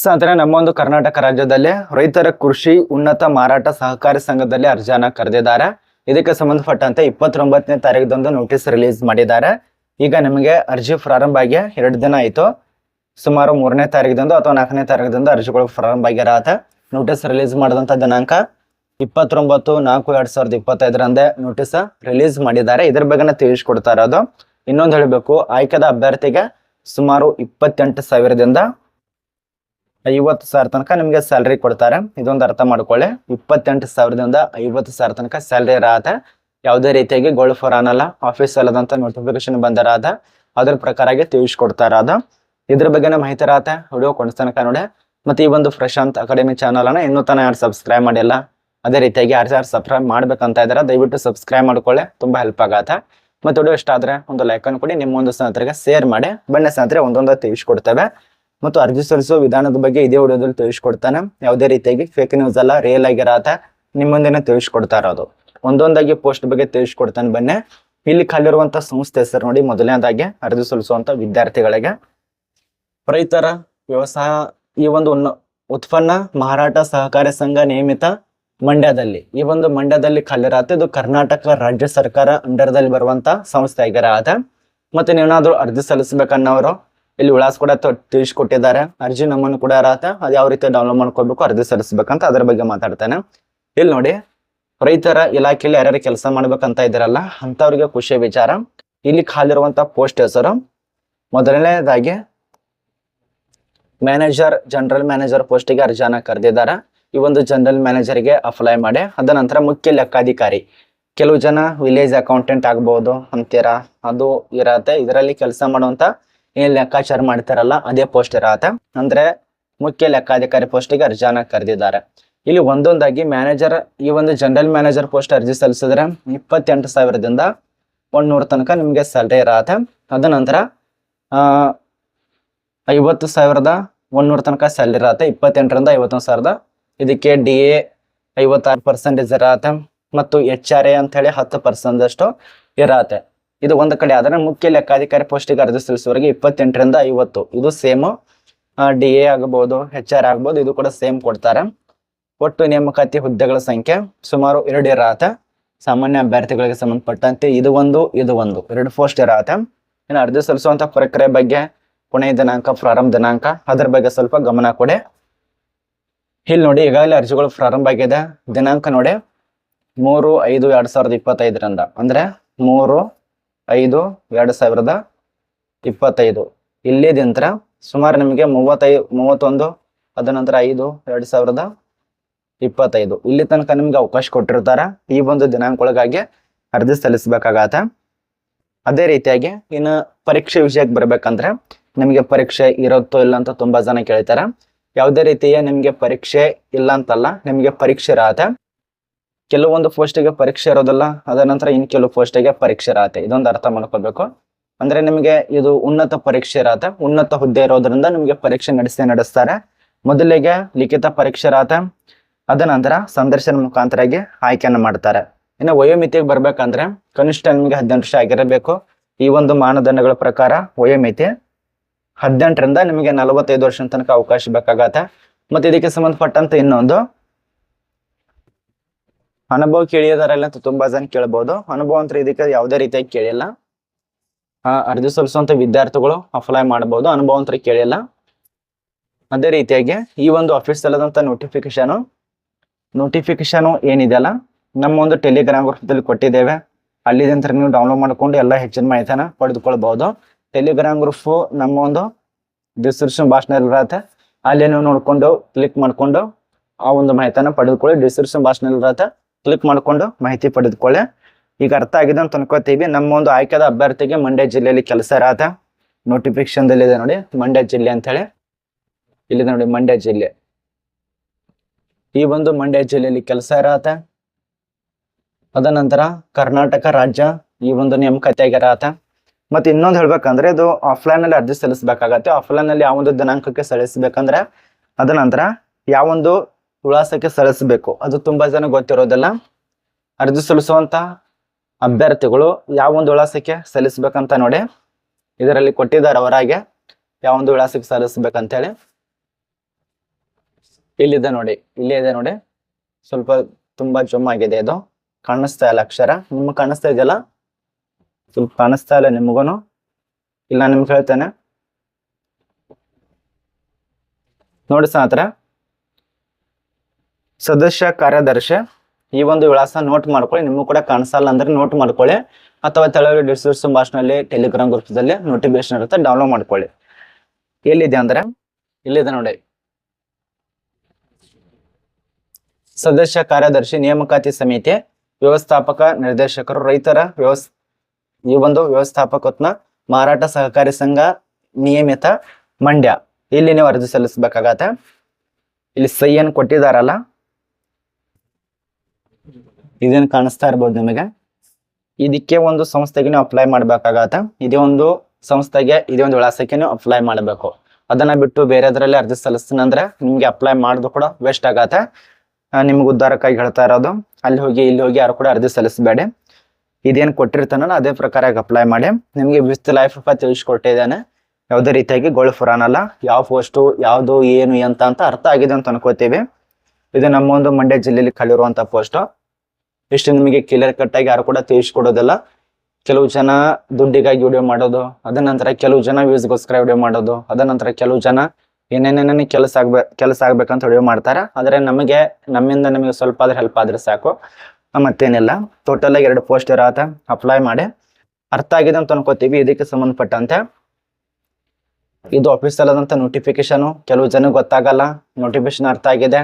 ಸ್ನೇಹಿತರೆ ನಮ್ಮ ಒಂದು ಕರ್ನಾಟಕ ರಾಜ್ಯದಲ್ಲಿ ರೈತರ ಕೃಷಿ ಉನ್ನತ ಮಾರಾಟ ಸಹಕಾರಿ ಸಂಘದಲ್ಲಿ ಅರ್ಜಿಯನ್ನ ಕರೆದಿದ್ದಾರೆ. ಇದಕ್ಕೆ ಸಂಬಂಧಪಟ್ಟಂತೆ ಇಪ್ಪತ್ತೊಂಬತ್ತನೇ ತಾರೀಕದಂದು ನೋಟಿಸ್ ರಿಲೀಸ್ ಮಾಡಿದ್ದಾರೆ. ಈಗ ನಮಗೆ ಅರ್ಜಿ ಪ್ರಾರಂಭ ಆಗಿ ಎರಡು ದಿನ ಆಯಿತು. ಸುಮಾರು ಮೂರನೇ ತಾರೀಕದಂದು ಅಥವಾ ನಾಲ್ಕನೇ ತಾರೀಕದಂದು ಅರ್ಜಿಗಳು ಪ್ರಾರಂಭ ಆಗಿರತ್ತೆ. ನೋಟಿಸ್ ರಿಲೀಸ್ ಮಾಡಿದಂಥ ದಿನಾಂಕ ಇಪ್ಪತ್ತೊಂಬತ್ತು ನಾಲ್ಕು ಎರಡು ಸಾವಿರದ ಇಪ್ಪತ್ತೈದರಂದೇ ನೋಟಿಸ್ ರಿಲೀಸ್ ಮಾಡಿದ್ದಾರೆ. ಇದ್ರ ಬಗ್ಗೆ ತಿಳಿಸ್ಕೊಡ್ತಾ ಇರೋದು. ಇನ್ನೊಂದು ಹೇಳಬೇಕು, ಆಯ್ಕೆದ ಅಭ್ಯರ್ಥಿಗೆ ಸುಮಾರು ಇಪ್ಪತ್ತೆಂಟು ಸಾವಿರದಿಂದ ಐವತ್ತು ಸಾವಿರ ತನಕ ನಿಮಗೆ ಸ್ಯಾಲ್ರಿ ಕೊಡ್ತಾರೆ. ಇದೊಂದು ಅರ್ಥ ಮಾಡ್ಕೊಳ್ಳಿ. ಇಪ್ಪತ್ತೆಂಟು ಸಾವಿರದಿಂದ ಐವತ್ತು ಸಾವಿರ ತನಕ ಸ್ಯಾಲ್ರಿ ಇರತ್ತೆ. ಯಾವುದೇ ರೀತಿಯಾಗಿ ಗೋಲ್ಡ್ ಫೋರ್ ಅನ್ನಲ್ಲ ಆಫೀಸ್ ಅಲ್ಲದಂತ ನೋಟಿಫಿಕೇಶನ್ ಬಂದರಾದ ಅದ್ರ ಪ್ರಕಾರ ತಿಳಿಸ್ಕೊಡ್ತಾರ ಅದ ಇದ್ರ ಬಗ್ಗೆ ಮಾಹಿತಿ ಇರತ್ತೆ. ವಿಡಿಯೋ ತನಕ ನೋಡಿ. ಮತ್ತೆ ಈ ಒಂದು ಪ್ರಶಾಂತ್ ಅಕಾಡೆಮಿ ಚಾನಲ್ ಅನ್ನ ಇನ್ನೂ ತನ ಯಾರು ಸಬ್ಸ್ಕ್ರೈಬ್ ಮಾಡಿಲ್ಲ, ಅದೇ ರೀತಿಯಾಗಿ ಯಾರು ಯಾರು ಸಬ್ಸ್ಕ್ರೈಬ್ ಮಾಡ್ಬೇಕಂತ ಇದಾರೆ, ದಯವಿಟ್ಟು ಸಬ್ಸ್ಕ್ರೈಬ್ ಮಾಡ್ಕೊಳ್ಳಿ. ತುಂಬಾ ಹೆಲ್ಪ್ ಆಗತ್ತೆ. ಮತ್ತೆ ವಿಡಿಯೋ ಇಷ್ಟ ಆದ್ರೆ ಒಂದು ಲೈಕ್ ಅನ್ನು ಕೊಡಿ. ನಿಮ್ಮ ಒಂದು ಸ್ನೇಹಿತರಿಗೆ ಶೇರ್ ಮಾಡಿ. ಬಣ್ಣ ಸ್ನೇಹಿತರೆ, ಒಂದೊಂದು ತಿಳಿಸ್ಕೊಡ್ತೇವೆ. ಮತ್ತು ಅರ್ಜಿ ಸಲ್ಲಿಸುವ ವಿಧಾನದ ಬಗ್ಗೆ ಇದೇ ವಿಡಿಯೋದಲ್ಲಿ ತಿಳಿಸ್ಕೊಡ್ತಾನೆ. ಯಾವುದೇ ರೀತಿಯಾಗಿ ಫೇಕ್ ನ್ಯೂಸ್ ಅಲ್ಲ ರಿಯಲ್ ಆಗಿರತ್ತೆ, ನಿಮ್ಮ ಮುಂದೆನೆ ತಿಳಿಸ್ಕೊಡ್ತಾ ಇರೋದು. ಒಂದೊಂದಾಗಿ ಪೋಸ್ಟ್ ಬಗ್ಗೆ ತಿಳಿಸ್ಕೊಡ್ತಾನೆ ಬನ್ನಿ. ಇಲ್ಲಿ ಖಾಲಿರುವಂತ ಸಂಸ್ಥೆ ಹೆಸರು ನೋಡಿ, ಮೊದಲನೇದಾಗಿ ಅರ್ಜಿ ಸಲ್ಲಿಸುವಂತ ವಿದ್ಯಾರ್ಥಿಗಳಿಗೆ. ರೈತರ ವ್ಯವಸಾಯ, ಈ ಒಂದು ಉತ್ಪನ್ನ ಮಾರಾಟ ಸಹಕಾರಿ ಸಂಘ ನಿಯಮಿತ ಮಂಡ್ಯದಲ್ಲಿ. ಈ ಒಂದು ಮಂಡ್ಯದಲ್ಲಿ ಖಾಲಿರತ್ತೆ. ಇದು ಕರ್ನಾಟಕ ರಾಜ್ಯ ಸರ್ಕಾರ ಅಂಡರ್ದಲ್ಲಿ ಬರುವಂತ ಸಂಸ್ಥೆ ಆಗಿರತ್ತೆ. ಮತ್ತೆ ನೀವೇನಾದ್ರೂ ಅರ್ಜಿ ಸಲ್ಲಿಸಬೇಕನ್ನೋರು ಇಲ್ಲಿ ವಿಳಾಸ ಕೂಡ ತಿಳಿಸಿಕೊಟ್ಟಿದ್ದಾರೆ. ಅರ್ಜಿ ನಮ್ಮನ್ನು ಕೂಡ ಇರತ್ತೆ ಅದು ಯಾವ ರೀತಿ ಡೌನ್ಲೋಡ್ ಮಾಡ್ಕೋಬೇಕು ಅರ್ಜಿ ಸಲ್ಲಿಸ್ಬೇಕಂತ ಅದ್ರ ಬಗ್ಗೆ ಮಾತಾಡ್ತೇನೆ. ಇಲ್ಲಿ ನೋಡಿ, ರೈತರ ಇಲಾಖೆಯಲ್ಲಿ ಯಾರ್ಯಾರು ಕೆಲಸ ಮಾಡ್ಬೇಕಂತ ಇದ್ದಾರಲ್ಲ ಅಂತವ್ರಿಗೆ ಖುಷಿಯ ವಿಚಾರ. ಇಲ್ಲಿ ಖಾಲಿರುವಂತ ಪೋಸ್ಟ್ ಹೆಸರು ಮೊದಲನೇದಾಗಿ ಮ್ಯಾನೇಜರ್ ಜನರಲ್ ಮ್ಯಾನೇಜರ್ ಪೋಸ್ಟಿಗೆ ಅರ್ಜಿಯನ್ನು ಕರೆದಿದ್ದಾರೆ. ಈ ಒಂದು ಜನರಲ್ ಮ್ಯಾನೇಜರ್ಗೆ ಅಪ್ಲೈ ಮಾಡಿ, ಅದ ನಂತರ ಮುಖ್ಯ ಲೆಕ್ಕಾಧಿಕಾರಿ. ಕೆಲವು ಜನ ವಿಲೇಜ್ ಅಕೌಂಟೆಂಟ್ ಆಗ್ಬೋದು, ಅಂತೀರಾ, ಅದು ಇರತ್ತೆ. ಇದರಲ್ಲಿ ಕೆಲಸ ಮಾಡುವಂತ ಏನ್ ಲೆಕ್ಕಾಚಾರ ಮಾಡ್ತಾರಲ್ಲ, ಅದೇ ಪೋಸ್ಟ್ ಇರತ್ತೆ. ಅಂದ್ರೆ ಮುಖ್ಯ ಲೆಕ್ಕಾಧಿಕಾರಿ ಪೋಸ್ಟಿಗೆ ಅರ್ಜಿಯನ್ನ ಕರೆದಿದ್ದಾರೆ. ಇಲ್ಲಿ ಒಂದೊಂದಾಗಿ ಮ್ಯಾನೇಜರ್ ಈ ಒಂದು ಜನರಲ್ ಮ್ಯಾನೇಜರ್ ಪೋಸ್ಟ್ ಅರ್ಜಿ ಸಲ್ಲಿಸಿದ್ರೆ ಇಪ್ಪತ್ತೆಂಟು ಸಾವಿರದಿಂದ ಒಂದ್ ನೂರ ತನಕ ನಿಮ್ಗೆ ಸ್ಯಾಲ್ರಿ ಇರತ್ತೆ. ಅದ ನಂತರ ಐವತ್ತು ಸಾವಿರದ ಒಂದ್ನೂರ ತನಕ ಸ್ಯಾಲ್ರಿ ಇರತ್ತೆ. ಇಪ್ಪತ್ತೆಂಟರಿಂದ ಐವತ್ತೊಂದು ಸಾವಿರದ. ಇದಕ್ಕೆ ಡಿ ಎ ಐವತ್ತಾರು ಪರ್ಸೆಂಟೇಜ್ ಇರತ್ತೆ. ಮತ್ತು ಎಚ್ ಆರ್ ಎ ಅಂತ ಹೇಳಿ ಹತ್ತು ಪರ್ಸೆಂಟ್ ಅಷ್ಟು ಇರತ್ತೆ. ಇದು ಒಂದು ಕಡೆ ಆದರೆ ಮುಖ್ಯ ಲೆಕ್ಕಾಧಿಕಾರಿ ಪೋಸ್ಟಿಗೆ ಅರ್ಜಿ ಸಲ್ಲಿಸುವವರೆಗೆ ಇಪ್ಪತ್ತೆಂಟರಿಂದ ಐವತ್ತು. ಇದು ಸೇಮ್ ಡಿ ಎ ಆಗಬಹುದು ಎಚ್ ಆರ್ ಆಗಬಹುದು ಇದು ಕೂಡ ಸೇಮ್ ಕೊಡ್ತಾರೆ. ಒಟ್ಟು ನೇಮಕಾತಿ ಹುದ್ದೆಗಳ ಸಂಖ್ಯೆ ಸುಮಾರು ಎರಡು ಇರತ್ತೆ ಸಾಮಾನ್ಯ ಅಭ್ಯರ್ಥಿಗಳಿಗೆ ಸಂಬಂಧಪಟ್ಟಂತೆ ಇದು ಒಂದು ಇದು ಒಂದು. ಎರಡು ಪೋಸ್ಟ್ ಇರತ್ತೆ ಇನ್ನು ಅರ್ಜಿ ಸಲ್ಲಿಸುವಂತ ಪ್ರಕ್ರಿಯೆ ಬಗ್ಗೆ ಕೊನೆಯ ದಿನಾಂಕ, ಪ್ರಾರಂಭ ದಿನಾಂಕ, ಅದರ ಬಗ್ಗೆ ಸ್ವಲ್ಪ ಗಮನ ಕೊಡಿ. ಇಲ್ಲಿ ನೋಡಿ, ಈಗಾಗಲೇ ಅರ್ಜಿಗಳು ಪ್ರಾರಂಭ ಆಗಿದೆ. ದಿನಾಂಕ ನೋಡಿ. ಮೂರು ಐದು ಎರಡು ಸಾವಿರದ ಇಪ್ಪತ್ತೈದರಿಂದ. ಅಂದ್ರೆ ಮೂರು ಐದು, ಎರಡು ಸಾವಿರದ ಇಪ್ಪತ್ತೈದು. ಇಲ್ಲಿದಿಂತ್ರ ಸುಮಾರು ನಿಮಗೆ ಮೂವತ್ತೈ, ಮೂವತ್ತೊಂದು ಅದ ನಂತರ ಐದು, ಎರಡು ಸಾವಿರದ ಇಪ್ಪತ್ತೈದು. ಇಲ್ಲಿ ತನಕ ನಿಮ್ಗೆ ಅವಕಾಶ ಕೊಟ್ಟಿರ್ತಾರೆ. ಈ ಒಂದು ದಿನಾಂಕ ಒಳಗಾಗಿ ಅರ್ಜಿ ಸಲ್ಲಿಸಬೇಕಾಗತ್ತೆ. ಅದೇ ರೀತಿಯಾಗಿ ಇನ್ನು ಪರೀಕ್ಷೆ ವಿಷಯಕ್ಕೆ ಬರ್ಬೇಕಂದ್ರೆ ನಿಮಗೆ ಪರೀಕ್ಷೆ ಇರುತ್ತೋ ಇಲ್ಲ ಅಂತ ತುಂಬಾ ಜನ ಕೇಳ್ತಾರೆ. ಯಾವುದೇ ರೀತಿಯ ನಿಮಗೆ ಪರೀಕ್ಷೆ ಇಲ್ಲ ಅಂತಲ್ಲ, ನಿಮಗೆ ಪರೀಕ್ಷೆ ಇರತ್ತೆ. ಕೆಲವೊಂದು ಪೋಸ್ಟಿಗೆ ಪರೀಕ್ಷೆ ಇರೋದಿಲ್ಲ, ಅದ ನಂತರ ಇನ್ ಕೆಲವು ಪೋಸ್ಟಿಗೆ ಪರೀಕ್ಷೆ ಇರತ್ತೆ. ಇದೊಂದು ಅರ್ಥ ಮಾಡ್ಕೋಬೇಕು ಅಂದ್ರೆ ನಿಮಗೆ ಇದು ಉನ್ನತ ಪರೀಕ್ಷೆ ಇರತ್ತೆ. ಉನ್ನತ ಹುದ್ದೆ ಇರೋದ್ರಿಂದ ನಿಮಗೆ ಪರೀಕ್ಷೆ ನಡೆಸೇ ನಡೆಸ್ತಾರೆ. ಮೊದಲಿಗೆ ಲಿಖಿತ ಪರೀಕ್ಷೆ ಇರತ್ತೆ. ಅದ ನಂತರ ಸಂದರ್ಶನ ಮುಖಾಂತರಾಗಿ ಆಯ್ಕೆಯನ್ನು ಮಾಡ್ತಾರೆ. ಇನ್ನು ವಯೋಮಿತಿಗೆ ಬರ್ಬೇಕಂದ್ರೆ ಕನಿಷ್ಠ ನಿಮಗೆ ಹದಿನೆಂಟು ವರ್ಷ ಆಗಿರಬೇಕು. ಈ ಒಂದು ಮಾನದಂಡಗಳ ಪ್ರಕಾರ ವಯೋಮಿತಿ ಹದಿನೆಂಟರಿಂದ ನಿಮಗೆ ನಲವತ್ತೈದು ವರ್ಷ ತನಕ ಅವಕಾಶ ಬೇಕಾಗತ್ತೆ. ಮತ್ತೆ ಇದಕ್ಕೆ ಸಂಬಂಧಪಟ್ಟಂತೆ ಇನ್ನೊಂದು ಅನುಭವ ಕೇಳಿದಾರಲ್ಲ ಅಂತ ತುಂಬಾ ಜನ ಕೇಳಬಹುದು ಅನುಭವ ಅಂತ ಇದಕ್ಕೆ ಯಾವುದೇ ರೀತಿಯಾಗಿ ಕೇಳಿಲ್ಲ. ಅರ್ಜಿ ಸಲ್ಲಿಸುವಂತ ವಿದ್ಯಾರ್ಥಿಗಳು ಅಪ್ಲೈ ಮಾಡಬಹುದು ಅನುಭವ ಅಂತ ಕೇಳಿಲ್ಲ. ಅದೇ ರೀತಿಯಾಗಿ ಈ ಒಂದು ಆಫೀಸ್ ಸಲ್ಲದಂತ ನೋಟಿಫಿಕೇಶನ್ ನೋಟಿಫಿಕೇಶನ್ ಏನಿದೆಯಲ್ಲ, ನಮ್ಮ ಒಂದು ಟೆಲಿಗ್ರಾಮ್ ಗ್ರೂಪದಲ್ಲಿ ಕೊಟ್ಟಿದ್ದೇವೆ. ಅಲ್ಲಿದಂತ್ರ ನೀವು ಡೌನ್ಲೋಡ್ ಮಾಡ್ಕೊಂಡು ಎಲ್ಲ ಹೆಚ್ಚಿನ ಮಾಹಿತಿನ ಪಡೆದುಕೊಳ್ಬಹುದು ಟೆಲಿಗ್ರಾಮ್ ಗ್ರೂಪ್ ನಮ್ಮ ಒಂದು ಡಿಸ್ಕ್ರಿಪ್ಷನ್ ಭಾಷಣ ಇರುತ್ತೆ. ಅಲ್ಲಿ ನೀವು ನೋಡಿಕೊಂಡು ಕ್ಲಿಕ್ ಮಾಡಿಕೊಂಡು ಆ ಒಂದು ಮಾಹಿತಿನ ಪಡೆದುಕೊಳ್ಳಿ. ಡಿಸ್ಕ್ರಿಪ್ಷನ್ ಭಾಷಣ ಇರುತ್ತೆ. ಕ್ಲಿಕ್ ಮಾಡ್ಕೊಂಡು ಮಾಹಿತಿ ಪಡೆದುಕೊಳ್ಳಿ. ಈಗ ಅರ್ಥ ಆಗಿದೆ ಅಂತ ಅನ್ಕೋತೀವಿ. ನಮ್ಮ ಒಂದು ಆಯ್ಕೆದ ಅಭ್ಯರ್ಥಿಗೆ ಮಂಡ್ಯ ಜಿಲ್ಲೆಯಲ್ಲಿ ಕೆಲಸ ಇರಾತ ನೋಟಿಫಿಕೇಶನ್ ಇದೆ ನೋಡಿ. ಮಂಡ್ಯ ಜಿಲ್ಲೆ ಅಂತ ಹೇಳಿ ಇಲ್ಲಿದೆ ನೋಡಿ ಮಂಡ್ಯ ಜಿಲ್ಲೆ. ಈ ಒಂದು ಮಂಡ್ಯ ಜಿಲ್ಲೆಯಲ್ಲಿ ಕೆಲಸ ಇರತ್ತ ಅದ ನಂತರ ಕರ್ನಾಟಕ ರಾಜ್ಯ ಈ ಒಂದು ನೇಮಕಾತಿ ಆಗಿರತ್ತೆ ಮತ್ತೆ ಇನ್ನೊಂದು ಹೇಳ್ಬೇಕಂದ್ರೆ ಇದು ಆಫ್ಲೈನ್ ಅಲ್ಲಿ ಅರ್ಜಿ ಸಲ್ಲಿಸಬೇಕಾಗತ್ತೆ. ಆಫ್ಲೈನ್ ಅಲ್ಲಿ ಯಾವ ಒಂದು ದಿನಾಂಕಕ್ಕೆ ಸಲ್ಲಿಸಬೇಕಂದ್ರೆ ಅದ ನಂತರ ಯಾವೊಂದು ವಿಳಾಸಕ್ಕೆ ಸಲ್ಲಿಸಬೇಕು. ಅದು ತುಂಬಾ ಜನ ಗೊತ್ತಿರೋದಿಲ್ಲ. ಅರ್ಜಿ ಸಲ್ಲಿಸುವಂತ ಅಭ್ಯರ್ಥಿಗಳು ಯಾವ ಒಂದು ವಿಳಾಸಕ್ಕೆ ಸಲ್ಲಿಸಬೇಕಂತ ನೋಡಿ. ಇದರಲ್ಲಿ ಕೊಟ್ಟಿದ್ದಾರೆ ಅವರಾಗೆ ಯಾವ ಒಂದು ವಿಳಾಸಕ್ಕೆ ಸಲ್ಲಿಸ್ಬೇಕಂತ ಹೇಳಿ ಇಲ್ಲಿದೆ ನೋಡಿ, ಇಲ್ಲೇ ಇದೆ ನೋಡಿ. ಸ್ವಲ್ಪ ತುಂಬಾ ಜುಮ್ ಆಗಿದೆ ಇದು. ಕಾಣಿಸ್ತಾ ಇಲ್ಲ ಅಕ್ಷರ. ನಿಮ್ಗೆ ಕಾಣಿಸ್ತಾ ಇದೆಯಲ್ಲ? ಸ್ವಲ್ಪ ಕಾಣಿಸ್ತಾ ಇಲ್ಲ ನಿಮಗೂನು. ಇಲ್ಲ, ನಿಮ್ಗೆ ಹೇಳ್ತೇನೆ. ನೋಡಿ ಸ್ನೇಹಿತರೆ ಸದಸ್ಯ ಕಾರ್ಯದರ್ಶಿ, ಈ ಒಂದು ವಿಳಾಸ ನೋಟ್ ಮಾಡ್ಕೊಳ್ಳಿ. ನಿಮಗೂ ಕೂಡ ಕಾಣಿಸಲ್ಲ ಅಂದ್ರೆ ನೋಟ್ ಮಾಡ್ಕೊಳ್ಳಿ. ಅಥವಾ ತೆಳಗಡೆ ಡಿಸ್ಕ್ರಿಪ್ಷನ್ ಬಾಕ್ಸ್ನಲ್ಲಿ ಟೆಲಿಗ್ರಾಮ್ ಗ್ರೂಪ್ದಲ್ಲಿ ನೋಟಿಫಿಕೇಶನ್ ಇರುತ್ತೆ ಡೌನ್ಲೋಡ್ ಮಾಡ್ಕೊಳ್ಳಿ. ಎಲ್ಲಿದೆ ಅಂದ್ರೆ? ಇಲ್ಲಿದೆ ನೋಡಿ. ಸದಸ್ಯ ಕಾರ್ಯದರ್ಶಿ, ನೇಮಕಾತಿ ಸಮಿತಿ, ವ್ಯವಸ್ಥಾಪಕ ನಿರ್ದೇಶಕರು, ರೈತರ ವ್ಯವಸ್, ಈ ಒಂದು ವ್ಯವಸ್ಥಾಪಕತ್ನ ಮಾರಾಟ ಸಹಕಾರಿ ಸಂಘ ನಿಯಮಿತ ಮಂಡ್ಯ. ಇಲ್ಲಿ ನೀವು ಅರ್ಜಿ ಸಲ್ಲಿಸಬೇಕಾಗತ್ತೆ. ಇಲ್ಲಿ ಸಹಿಯನ್ನು ಕೊಟ್ಟಿದಾರಲ್ಲ? ಇದೇನು ಕಾಣಿಸ್ತಾ ಇರ್ಬೋದು ನಿಮಗೆ? ಇದಕ್ಕೆ ಒಂದು ಸಂಸ್ಥೆಗೆ ನೀವು ಅಪ್ಲೈ ಮಾಡ್ಬೇಕಾಗತ್ತೆ? ಇದೇ ಒಂದು ಸಂಸ್ಥೆಗೆ, ಇದೇ ಒಂದು ವಿಳಾಸಕ್ಕೆ ನೀವು ಅಪ್ಲೈ ಮಾಡಬೇಕು. ಅದನ್ನ ಬಿಟ್ಟು ಬೇರೆದ್ರಲ್ಲಿ ಅರ್ಜಿ ಸಲ್ಲಿಸ್ತೀನಿ ನಿಮಗೆ ಅಪ್ಲೈ ಮಾಡೋದು ಕೂಡ ವೇಸ್ಟ್ ಆಗತ್ತೆ. ನಿಮ್ಗೆ ಉದ್ದಾರಕ್ಕಾಗಿ ಹೇಳ್ತಾ ಇರೋದು. ಅಲ್ಲಿ ಹೋಗಿ, ಇಲ್ಲಿ ಹೋಗಿ ಯಾರು ಕೂಡ ಅರ್ಜಿ ಸಲ್ಲಿಸಬೇಡಿ. ಇದೇನು ಕೊಟ್ಟಿರ್ತಾನಲ್ಲ, ಅದೇ ಪ್ರಕಾರ ಅಪ್ಲೈ ಮಾಡಿ. ನಿಮಗೆ ವಿಸ್ತ ಲೈಫ್ ತಿಳಿಸ್ಕೊಟ್ಟಿದ್ದಾನೆ ಯಾವುದೇ ರೀತಿಯಾಗಿ ಗೋಳು ಫುರಾನಲ್ಲ ಯಾವ ಪೋಸ್ಟು ಯಾವುದು, ಏನು, ಎಂತ ಅಂತ ಅರ್ಥ ಆಗಿದೆ ಅಂತ ಅನ್ಕೋತೀವಿ. ಇದು ನಮ್ಮ ಒಂದು ಮಂಡ್ಯ ಜಿಲ್ಲೆಯಲ್ಲಿ ಕಲಿರುವಂಥ ಪೋಸ್ಟ್ ಇಷ್ಟು ನಿಮಗೆ ಕ್ಲಿಯರ್ ಕಟ್ ಆಗಿ ಯಾರು ಕೂಡ ತಿಳಿಸ್ಕೊಡೋದಿಲ್ಲ. ಕೆಲವು ಜನ ದುಡ್ಡಿಗಾಗಿ ವಿಡಿಯೋ ಮಾಡೋದು, ಅದ ನಂತರ ಕೆಲವು ಜನ ವ್ಯೂಸ್ಗೋಸ್ಕರ ವಿಡಿಯೋ ಮಾಡೋದು, ಅದ ನಂತರ ಕೆಲವು ಜನ ಏನೇನೇನೇ ಕೆಲಸ ಆಗ್ಬೇಕು ಕೆಲಸ ಆಗ್ಬೇಕಂತ ವಿಡಿಯೋ ಮಾಡ್ತಾರೆ. ಆದರೆ ನಮಗೆ, ನಮ್ಮಿಂದ ನಮಗೆ ಸ್ವಲ್ಪ ಆದ್ರೆ ಹೆಲ್ಪ್ ಆದ್ರೆ ಸಾಕು. ಮತ್ತೇನಿಲ್ಲ. ಟೋಟಲ್ ಆಗಿ ಎರಡು ಪೋಸ್ಟ್ ಇರತ್ತೆ. ಅಪ್ಲೈ ಮಾಡಿ. ಅರ್ಥ ಆಗಿದೆ ಅಂತ ಅನ್ಕೋತೀವಿ. ಇದಕ್ಕೆ ಸಂಬಂಧಪಟ್ಟಂತೆ ಇದು ಆಫೀಸಲ್ಲಿ ಆದಂತ ನೋಟಿಫಿಕೇಶನ್ ಕೆಲವು ಜನ ಗೊತ್ತಾಗಲ್ಲ. ನೋಟಿಫಿಕೇಶನ್ ಅರ್ಥ ಆಗಿದೆ.